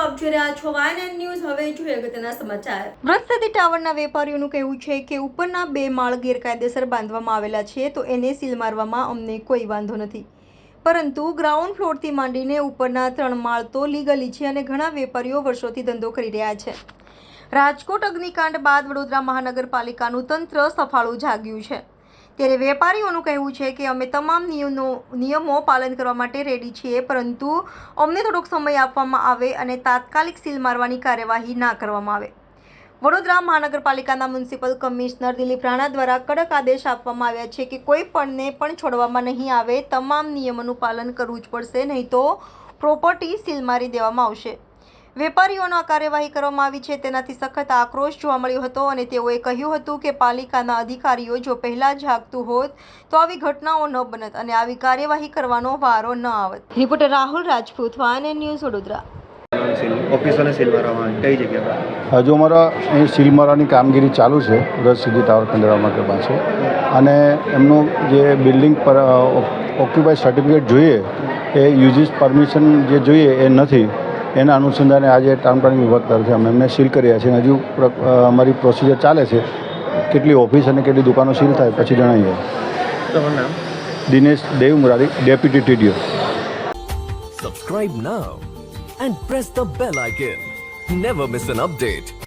આપ જોઈ રહ્યા છો વાયન ન્યૂઝ હવે જોઈએ અગત્યના સમાચાર. વૃત્સથી ટાવરના વેપારીઓનું કહેવું છે કે ઉપરના બે માળ ગેરકાયદેસર બાંધવામાં આવેલા છે, તો એને સીલ મારવામાં અમને કોઈ વાંધો નથી. પરંતુ ગ્રાઉન્ડ ફ્લોરથી માંડીને ઉપરના ત્રણ માળ તો લીગલી છે અને ઘણા વેપારીઓ વર્ષોથી ધંધો કરી રહ્યા છે. રાજકોટ અગ્નિકાંડ બાદ વડોદરા મહાનગરપાલિકાનું તંત્ર સફાળું જાગ્યું છે. ત્યારે વેપારીઓનું કહેવું છે કે અમે તમામ નિયમો નિયમો પાલન કરવા માટે રેડી છીએ, પરંતુ અમને થોડોક સમય આપવામાં આવે અને તાત્કાલિક સીલ મારવાની કાર્યવાહી ના કરવામાં આવે. વડોદરા મહાનગરપાલિકાના મ્યુનિસિપલ કમિશનર દિલીપ રાણા દ્વારા કડક આદેશ આપવામાં આવ્યા છે કે કોઈ પણને પણ છોડવામાં નહીં આવે, તમામ નિયમોનું પાલન કરવું જ પડશે, નહીં તો પ્રોપર્ટી સીલ મારી દેવામાં આવશે. વેપારીઓનો આ કાર્યવાહી કરવામાં આવી છે. તેનાથી સખત આક્રોશ જોવા મળ્યો હતો અને તેઓએ કહ્યું હતું કે પાલિકાના અધિકારીઓ જો પહેલાં જાગતું હોત તો આવી ઘટનાઓ ન બનત અને આવી કાર્યવાહી કરવાનો વારો ન આવત. રિપોર્ટર રાહુલ રાજપૂત વાન ન્યૂઝ વડોદરા. ઓફિસોને સીલ મારવામાં કઈ જગ્યા હજુ અમારા અહીં સીલ મારવાની કામગીરી ચાલુ છે રસ સીધી ટાવર ખંડેરા માટે પાસે. અને એમનું જે બિલ્ડિંગ પર ઓક્યુપાઈ સર્ટિફિકેટ જોઈએ એ યુજીસ પરમિશન જે જોઈએ એ નથી. એના અનુસંધાને આજે ટાઉન પ્લાનિંગ વિભાગ તરફથી અમે એમને સીલ કર્યા છે અને હજુ અમારી પ્રોસિજર ચાલે છે. કેટલી ઓફિસ અને કેટલી દુકાનો સીલ થાય પછી જણાવીએ. તમારું નામ? Dinesh Dev Murari deputy TDO Subscribe now and press the bell icon never miss an update.